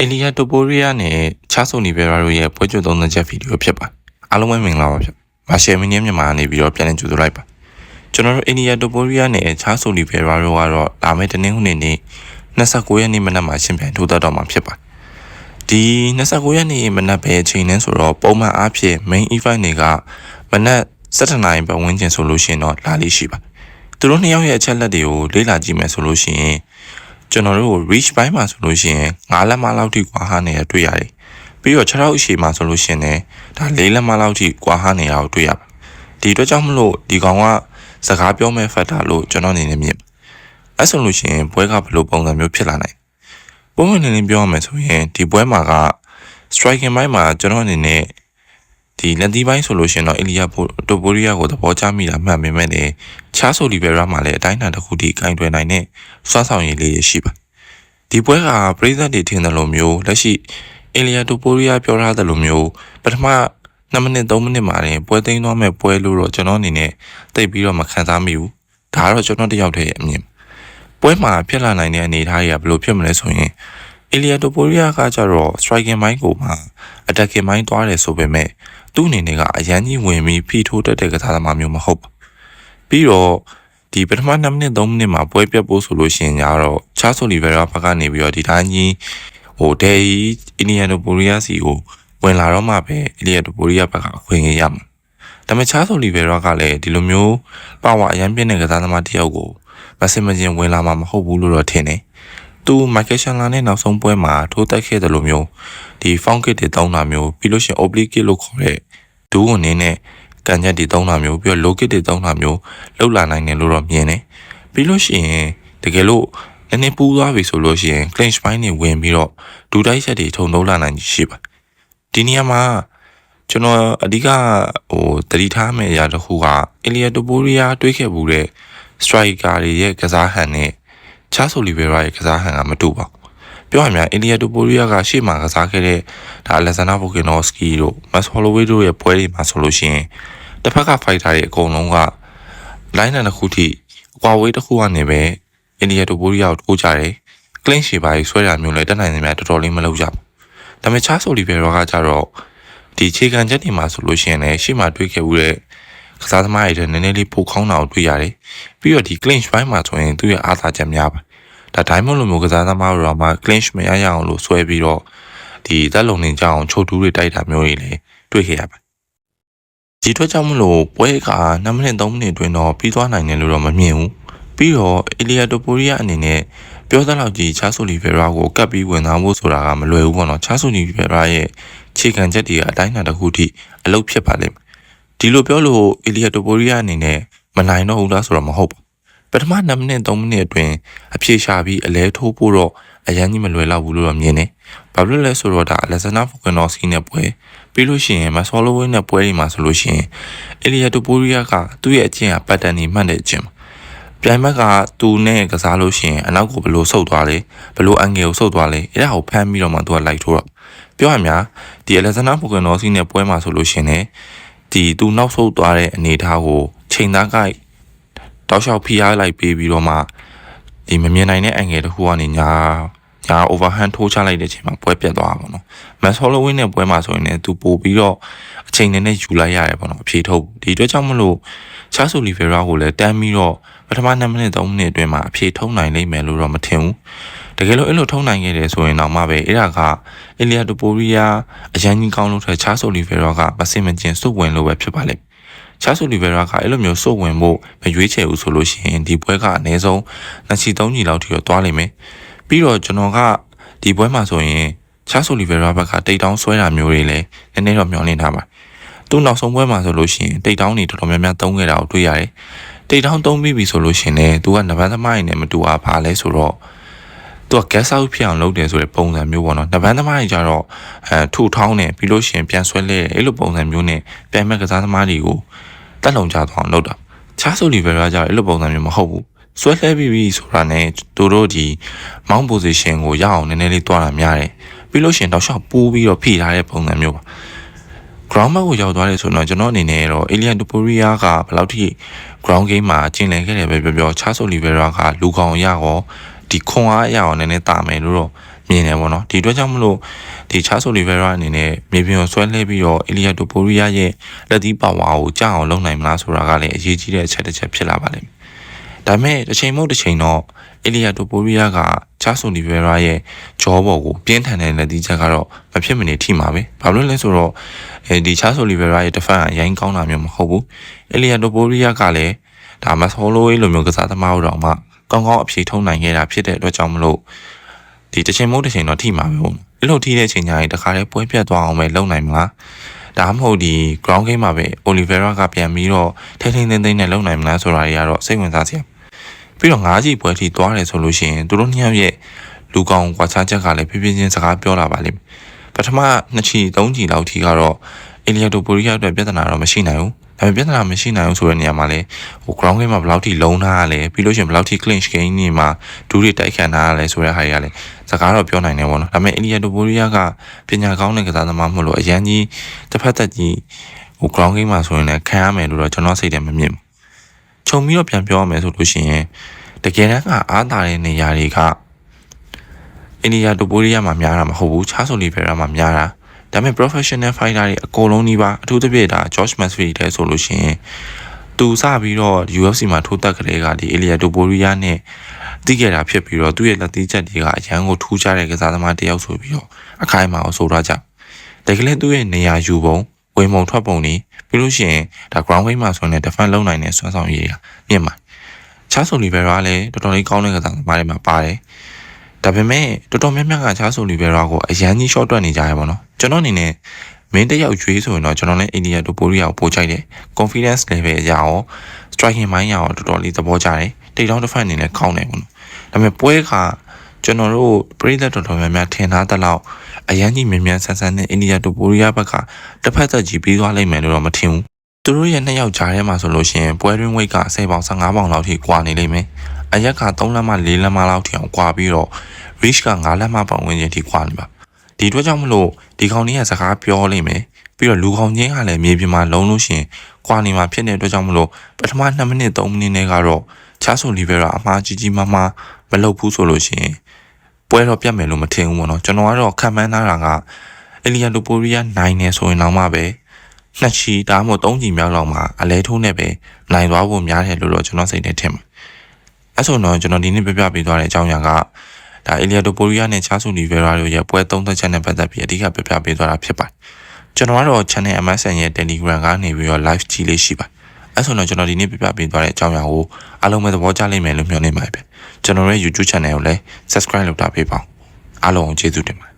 အယ်လီယာတိုပိုရီယာနဲ့ချာဆိုနီဗေရာတို့ရဲ့ပွဲကြွသုံးသပ်ချက်ဗီဒီယိုဖြစ်ပါအားလုံးပဲမင်္ဂလာပါဗျမာရှယ်မင်းမြန်မာနေပြီးတော့ပြန်လည်ကြိုဆိုလိုက်ပါကျွန်တော်တို့အယ်လီယာတိုပိုရီယာနဲ့ချာဆိုနီဗေရာတို့ကတော့လာမယ့်တနင်္ဂနွေနေ့29ရက်နေ့မနက်မှာရှင်ပြန်ထိုးသက်တော့မှာဖြစ်ပါဒီ29ရက်နေ့မနက်ပဲအချိန်နဲ့ဆိုတော့ပုံမှန်အားဖြင့် main event တွေကမနက်7:00နာရီပတ်ဝန်းကျင်ဆိုလို့ရှိရင်တော့လာလေးရှိပါသူတို့နှစ်ယောက်ရဲ့အချက်လက်တွေကိုလေ့လာကြည့်မယ်ဆိုလို့ရှိရင် ကျွန်တော်တို့ reach ဘိုင်းမှာဆိုလို့ရှိရင်9လက်မလောက်ထိကွာဟနေတာတွေ့ရတယ်။ပြီးတော့6ထောက်အရှိမှာဆိုလို့ရှိရင်လည်းဒါ4လက်မလောက်ထိကွာဟနေတာကိုတွေ့ရပါတယ်။ဒီအတွက်ကြောင့်မလို့ဒီကောင်ကစကားပြောမဲ့ factor လို့ကျွန်တော်အနေနဲ့မြင်ပါတယ်။အဲဆိုလို့ရှိရင်ဘွဲကဘယ်လိုပုံစံမျိုးဖြစ်လာနိုင်။ပုံမှန်နေနေပြောရမယ်ဆိုရင်ဒီဘွဲမှာက striking ဘိုင်းမှာကျွန်တော်အနေနဲ့ ဒီလက်သီးပိုင်းဆိုလို့ရှိရင်တော့အီလီယာတိုပိုရီယာကိုသဘောကျမိတာမှန်ပေမဲ့လည်းချားဆိုလီဘယ်ရာမှာလည်းအတိုင်းအတာတစ်ခုထိကင်တွယ်နိုင်တဲ့စွမ်းဆောင်ရည်လေးရရှိပါဒီပွဲကပရိသတ်တွေထင်တယ်လို့မျိုးလက်ရှိအီလီယာတိုပိုရီယာပြောထားတယ်လို့မျိုးပထမ2မိနစ်3မိနစ်မှာတင်ပွဲသိမ်းသွားမဲ့ပွဲလို့တော့ကျွန်တော်အနေနဲ့သိပြီးတော့မခံစားမိဘူးဒါကတော့ကျွန်တော်တယောက်တည်းရဲ့အမြင်ပွဲမှာဖြစ်လာနိုင်တဲ့အနေအထားတွေကဘယ်လိုဖြစ်မလဲဆိုရင်အီလီယာတိုပိုရီယာကကြတော့ striking ဘိုင်းကိုမှ attacking ဘိုင်းသွားတယ်ဆိုပေမဲ့ သူ့အနေနဲ့ကအရန်ကြီးဝင်ပြီးဖိထိုးတတ်တဲ့ကစားသမားမျိုးမဟုတ်ဘူးပြီးတော့ဒီပထမ2မိနစ်3မိနစ်မှာပွဲပြတ်ဖို့ဆိုလို့ရှိရင်ညာတော့ချာဆိုလီဗေရာဘက်ကနေပြီးတော့ဒီတိုင်းကြီးဟိုဒယ်အီနီယန်ဒိုပိုရီယာစီကိုဝင်လာတော့မှပဲအီလီယန်ဒိုပိုရီယာဘက်ကအခွင့်အရေးရမှာဒါပေမဲ့ချာဆိုလီဗေရာကလည်းဒီလိုမျိုးပါဝါအရန်ပြင်းတဲ့ကစားသမားတစ်ယောက်ကိုမစင်မချင်းဝင်လာမှာမဟုတ်ဘူးလို့တော့ထင်တယ် သူမိုက်ကယ်ရှန်လာနဲ့နောက်ဆုံးပွဲမှာထိုးတက်ခဲ့တယ်လို့မျိုးဒီဖောင်းကစ်တွေတောင်းတာမျိုးပြီးလို့ရှိရင် oblique လို့ခေါ်တဲ့ဒူးဝင်နေနဲ့ကန်ချက်တွေတောင်းတာမျိုးပြီးတော့ low kit တွေတောင်းတာမျိုးလောက်လာနိုင်တယ်လို့တော့မြင်တယ်ပြီးလို့ရှိရင်တကယ်လို့နည်းနည်းပူးသွားပြီဆိုလို့ရှိရင် clinch ပိုင်းတွေဝင်ပြီးတော့ဒူတိုက်ချက်တွေထုံလုံးလာနိုင်ရှိပါဒီနေရာမှာကျွန်တော်အဓိကဟိုတတိထားမယ့်အရာတစ်ခုကအီလီယာတိုပိုရီယာတွေးခဲ့မှုတဲ့ striker တွေရဲ့ကစားဟန်နဲ့ ချာဆိုလီဗေရာရဲ့ကစားဟန်ကမတူပါဘူးပြောရရင်အင်ဒီယာတိုပိုရီယာကရှေ့မှာကစားခဲ့တဲ့ဒါလက်ဇန်နာဘိုကီနိုစကီတို့မက်ဆ်ဟော်လိုဝေးတို့ရဲ့ပွဲတွေမှာဆိုလို့ရှိရင်တစ်ဖက်ကဖိုက်တာတွေအကုန်လုံးကလိုင်းနံတစ်ခုထိအကွာဝေးတစ်ခုကနေပဲအင်ဒီယာတိုပိုရီယာကိုထိုးကြတယ်ကလင်းရှီပါကြီးဆွဲတာမျိုးလည်းတက်နိုင်နေများတော်တော်လေးမလုပ်ကြဘူးဒါပေမဲ့ချားဆိုလီဗေရာကကြတော့ဒီခြေခံချက်တွေမှာဆိုလို့ရှိရင်လည်းရှေ့မှာတွေးခဲ့ဦးတဲ့ ကစားသမားတွေနည်းနည်းလေးပိုခေါင်းတာကိုတွေ့ရတယ်ပြီးတော့ဒီ clinch ဘိုင်းမှာဆိုရင်သူ့ရဲ့အားသာချက်များပါဒါဒိုင်းမွန်လိုမျိုးကစားသမားတို့တော့မှ clinch မရရအောင်လို့ဆွဲပြီးတော့ဒီတက်လုံနေကြအောင်ချုပ်တူးတွေတိုက်တာမျိုးတွေလည်းတွေ့ခဲ့ရပါဒီအတွက်ကြောင့်မလို့ပွဲက2မိနစ်3မိနစ်အတွင်းတော့ပြီးသွားနိုင်တယ်လို့တော့မမြင်ဘူးပြီးတော့အီလီယာတိုပိုရီယာအနေနဲ့ပြောသလောက်ကြီးချာဆိုလီဗေရာကိုကပ်ပြီးဝင်သွားဖို့ဆိုတာကမလွယ်ဘူးပေါ့နော်ချာဆိုလီဗေရာရဲ့ခြေခံချက်တွေကအတိုင်းအတာတစ်ခုထိအလုပ်ဖြစ်ပါလိမ့်မယ် ဒီလိုပြောလို့အီလီယာတိုပိုရီယာအနေနဲ့မနိုင်တော့ဘူးလားဆိုတော့မဟုတ်ဘူးပထမ2မိနစ်3မိနစ်အတွင်းအပြေရှာပြီးအလဲထိုးဖို့တော့အရန်ကြီးမလွယ်တော့ဘူးလို့တော့မြင်တယ်။ဘာဖြစ်လို့လဲဆိုတော့ဒါအလက်ဇန်နာဖူကနော်စီနဲ့ပွဲပြီးလို့ရှိရင်မဆော်လိုဝင်းနဲ့ပွဲတွေမှာဆိုလို့ရှိရင်အီလီယာတိုပိုရီယာကသူ့ရဲ့အကျင့်ကပတ်တန်နေမှတ်တဲ့အကျင့်ပြိုင်ဘက်ကသူနဲ့ကစားလို့ရှိရင်အနောက်ကိုဘလို့ဆုတ်သွားလဲဘလို့အန်ဂယ်ကိုဆုတ်သွားလဲအဲ့ဒါကိုဖမ်းပြီးတော့မှသူကလိုက်ထိုးတော့ပြောရမှာဒီအလက်ဇန်နာဖူကနော်စီနဲ့ပွဲမှာဆိုလို့ရှိရင် ဒီသူနောက်ဆုတ်သွားတဲ့အနေအထားကိုချိန်သားကိုက်တောက်လျှောက်ဖိအားလိုက်ပေးပြီးတော့မှဒီမမြင်နိုင်တဲ့အင်္ဂယ်တစ်ခုကနေညာညာ overhand ထိုးချလိုက်တဲ့အချိန်မှာပွဲပြတ်သွားတာပေါ့နော်။ Max Holloway နဲ့ပွဲမှာဆိုရင်လည်းသူပို့ပြီးတော့အချိန်နဲ့နဲ့ယူလိုက်ရတယ်ပေါ့နော်အဖြေထုတ်ဒီအတွက်ကြောင့်မလို့ချာဆိုလီဗေရာကိုလည်းတန်းပြီးတော့ ပထမ2မိနစ်3မိနစ်အတွင်းမှာအဖြေထုတ်နိုင်လိမ့်မယ်လို့တော့မထင်ဘူး။တကယ်လို့အဲ့လိုထုတ်နိုင်ခဲ့တယ်ဆိုရင်တော့မှပဲအဲ့ဒါကအီလီယာတိုပိုရီယာအရန်ကြီးကောင်းလို့ထက်ချာဆိုလီဗေရာကမစင်မကျင်စုပ်ဝင်လို့ပဲဖြစ်ပါလိမ့်မယ်ချာဆိုလီဗေရာကအဲ့လိုမျိုးစုပ်ဝင်ဖို့မရွေးချယ်ဘူးဆိုလို့ရှိရင်ဒီပွဲကအနည်းဆုံးနှစ်ချီသုံးချီလောက်ထိတော့သွားလိမ့်မယ်ပြီးတော့ကျွန်တော်ကဒီပွဲမှာဆိုရင်ချာဆိုလီဗေရာဘက်ကတိတ်တောင်းဆွဲတာမျိုးတွေလည်းနည်းနည်းတော့မျောလင့်ထားပါသူနောက်ဆုံးပွဲမှာဆိုလို့ရှိရင်တိတ်တောင်းတွေတော်တော်များများသုံးခဲ့တာကိုတွေ့ရတယ် တိတ်တောင်းသုံးပြီးပြီဆိုလို့ရှိရင်လည်းသူကနဗန်းသမားရင်းနဲ့မတူအားပါလဲဆိုတော့သူက gas out ဖြစ်အောင်လုပ်တယ်ဆိုတဲ့ပုံစံမျိုးပေါ့နော်။နဗန်းသမားကြီးကြတော့အဲထူထောင်းနေပြီးလို့ရှိရင်ပြန်ဆွဲလဲအဲ့လိုပုံစံမျိုးနဲ့ပြန်မဲ့ကစားသမားတွေကိုတက်လုံကြသွားအောင်လုပ်တာ။ချားဆိုလီဗေရာကြတော့အဲ့လိုပုံစံမျိုးမဟုတ်ဘူး။ဆွဲလှဲပြီးပြီဆိုတာနဲ့သူတို့ဒီမောင်း position ကိုရအောင်နည်းနည်းလေးတွားတာများတယ်။ပြီးလို့ရှိရင်တော့ရှောက်ပူးပြီးတော့ဖိထားတဲ့ပုံစံမျိုးပါ။ ground mark ကိုရောက်သွားတယ်ဆိုတော့ကျွန်တော်အနေနဲ့တော့ Alien Topuria ကဘယ်လောက်ထိ ground game မှာကျင်လည်ခဲ့တယ်ပဲပြောပြော Charles Oliveira ကလူကောင်ရရောဒီခွန်အားအရာကိုနည်းနည်းတာမယ်လို့တော့မြင်တယ်ပေါ့နော်ဒီအတွက်ကြောင့်မလို့ဒီချာဆိုလီဗေရာအနေနဲ့မြေပြင်ကိုဆွဲလှဲပြီးတော့အီလီယာတိုပိုရီယာရဲ့လက်သီးပါဝါကိုကြောက်အောင်လုပ်နိုင်မလားဆိုတာကလည်းအရေးကြီးတဲ့အချက်တစ်ချက်ဖြစ်လာပါလိမ့်မယ် ဒါပေမဲ့တစ်ချိန်မဟုတ်တစ်ချိန်တော့အီလီယာတိုပိုရီယာကချာဆိုလီဗေရာရဲ့ဂျောဘော်ကိုပြင်းထန်တဲ့လက်သီးချက်ကတော့မဖြစ်မနေထိမှာပဲဘာလို့လဲဆိုတော့အဲဒီချာဆိုလီဗေရာရဲ့တစ်ဖက်ကအရင်ကောင်းတာမျိုးမဟုတ်ဘူးအီလီယာတိုပိုရီယာကလည်းဒါမဆောလိုဝေးလိုမျိုးကစားသမားတို့မှကောင်းကောင်းအဖြေထုံးနိုင်ခဲ့တာဖြစ်တဲ့အတွက်ကြောင့်မလို့ဒီတစ်ချိန်မဟုတ်တစ်ချိန်တော့ထိမှာပဲပေါ့အဲ့လိုထိတဲ့အချိန်ကျရင်တခါတည်းပွဲပြတ်သွားအောင်ပဲလုပ်နိုင်မလားဒါမှမဟုတ်ဒီ ground game မှာပဲ Olivera ကပြန်ပြီးတော့ထိထိန်သိမ်းသိမ်းနဲ့လုပ်နိုင်မလားဆိုတာတွေကတော့စိတ်ဝင်စားစရာ ပြီးတော့ငါးကြီးပွဲထိသွားတယ်ဆိုလို့ရှိရင်သူတို့နှစ်ယောက်ရဲ့လူကောင်ကွာခြားချက်ကလည်းဖြည်းဖြည်းချင်းစကားပြောလာပါလိမ့်မယ်ပထမနှစ်ချီသုံးချီလောက်ထိကတော့အီလီယာတိုပိုရီယာအတွက်ပြဿနာတော့မရှိနိုင်ဘူးဒါပေမဲ့ပြဿနာမရှိနိုင်ဘူးဆိုတဲ့နေရာမှာလည်းဟို ground game မှာဘယ်လောက်ထိလုံးထားရလဲပြီးလို့ရှိရင်ဘယ်လောက်ထိ clinch game နေမှာဒူးတွေတိုက်ခံထားရလဲဆိုတဲ့ဟာတွေကလည်းစကားတော့ပြောနိုင်တယ်ပေါ့နော်ဒါပေမဲ့အီလီယာတိုပိုရီယာကပညာကောင်းတဲ့ကစားသမားမဟုတ်လို့အရန်ကြီးတစ်ဖက်သက်ကြီးဟို ground game မှာဆိုရင်လည်းခံရမယ်လို့တော့ကျွန်တော်စိတ်ထဲမမြင်ဘူး ခြုံပြီးတော့ပြန်ပြောရမယ်ဆိုလို့ရှိရင်တကယ်တမ်းကအားတာတဲ့နေရာတွေကအိန္ဒိယတိုပိုရီယာမှာများတာမဟုတ်ဘူးချားဆိုလီဗေရာမှာများတာဒါပေမဲ့ professional fighter တွေအကုန်လုံးကြီးပါအထူးသဖြင့်ဒါ George Masvidal တဲ့ဆိုလို့ရှိရင်သူစပြီးတော့ UFC မှာထိုးတက်ကလေးကဒီ Elia Topuria နဲ့တည်ခဲ့တာဖြစ်ပြီးတော့သူ့ရဲ့လက်သီးချက်တွေကအရန်ကိုထူးခြားတဲ့ကစားသမားတစ်ယောက်ဆိုပြီးတော့အခိုင်အမာဆိုတော့ကြတကယ်လည်းသူ့ရဲ့နေရာယူပုံ ဝင်ပုံထွက်ပုံတွေပြီးလို့ရှိရင်ဒါ ground game မှာဆိုရင် defend လုပ်နိုင်တဲ့စွမ်းဆောင်ရည်မြင့်ပါတယ်ချာဆိုလီဗေရာလည်းတော်တော်လေးကောင်းတဲ့ကစားသမားတွေမှာပါတယ်ဒါပေမဲ့တော်တော်များများကချားဆိုလီဗေရာကိုအရန်ကြီး short တွက်နေကြရပါတော့ကျွန်တော်အနေနဲ့မင်းတယောက်ရွေးဆိုရင်တော့ကျွန်တော်လည်းအိန္ဒိယတို့ပိုရီးယားကိုပို့ချိုက်တယ် confidence level အရာရော striking မိုင်းရောတော်တော်လေးသဘောကျတယ်တိတ်တောင်းတစ်ဖက်အနေနဲ့ကောင်းတယ်ပေါ့နော်ဒါပေမဲ့ပွဲခါ ကျွန်တော်တို့ပြည်သက်တော်တော်များများထင်ထားတဲ့လောက်အရန်ကြီးမြန်မြန်ဆန်ဆန်နဲ့အိန္ဒိယတို့ပိုရီးယားဘက်ကတစ်ဖက်သက်ကြီးပြီးသွားလိမ့်မယ်လို့တော့မထင်ဘူးသူတို့ရဲ့နှစ်ယောက်ကြားထဲမှာဆိုလို့ရှိရင်ပွဲတွင်းဝိတ်က10ပေါင်15ပေါင်လောက်ထိကွာနေလိမ့်မယ်အရက်က3လက်မှ4လက်မှလောက်ထိအောင်ကွာပြီးတော့ reach က9လက်မှပတ်ဝန်းကျင်ထိကွာနေပါဒီအတွက်ကြောင့်မလို့ဒီကောင်လေးကစကားပြောလိမ့်မယ်ပြီးတော့လူကောင်ချင်းကလည်းမြေပြင်မှာလုံးလို့ရှိရင်ကွာနေမှာဖြစ်တဲ့အတွက်ကြောင့်မလို့ပထမ2မိနစ်3မိနစ်နဲ့ကတော့ချားဆိုလီဗေရာအမှားကြီးကြီးမားမားမလုပ်ဘူးဆိုလို့ရှိရင် ပွဲတော့ပြတ်မယ်လို့မထင်ဘူးပေါ့နော်ကျွန်တော်ကတော့ခံမှန်းထားတာကအလီယာလိုပိုရီးယားနိုင်နေဆိုရင်တော့မှပဲနှစ်ချီဒါမှမဟုတ်သုံးချီမြောက်လောက်မှာအလဲထိုးနဲ့ပဲနိုင်သွားဖို့များတယ်လို့တော့ကျွန်တော်စိတ်ထဲထင်ပါတယ်အဲ့ဆိုတော့ကျွန်တော်ဒီနေ့ပြပြပေးသွားတဲ့အကြောင်းအရာကဒါအီလီယာတိုပိုရီးယားနဲ့ချားဆူလီဗေရာတို့ရဲ့ပွဲသုံးသက်ချက်နဲ့ပတ်သက်ပြီးအဓိကပြပြပေးသွားတာဖြစ်ပါတယ်ကျွန်တော်ကတော့ channel MSN ရဲ့ Telegram ကနေပြီးတော့ live ကြည့်လေးရှိပါတယ် အဲ့ဆိုတော့ကျွန်တော်ဒီနေ့ပြပြပေးသွားတဲ့အကြောင်းအရာကိုအားလုံးပဲသဘောကျလိမ့်မယ်လို့မျှော်လင့်ပါတယ်ကျွန်တော်ရဲ့ YouTube channel ကိုလည်း subscribe လုပ်တာပေးပါအောင်အားလုံးကိုကျေးဇူးတင်ပါတယ်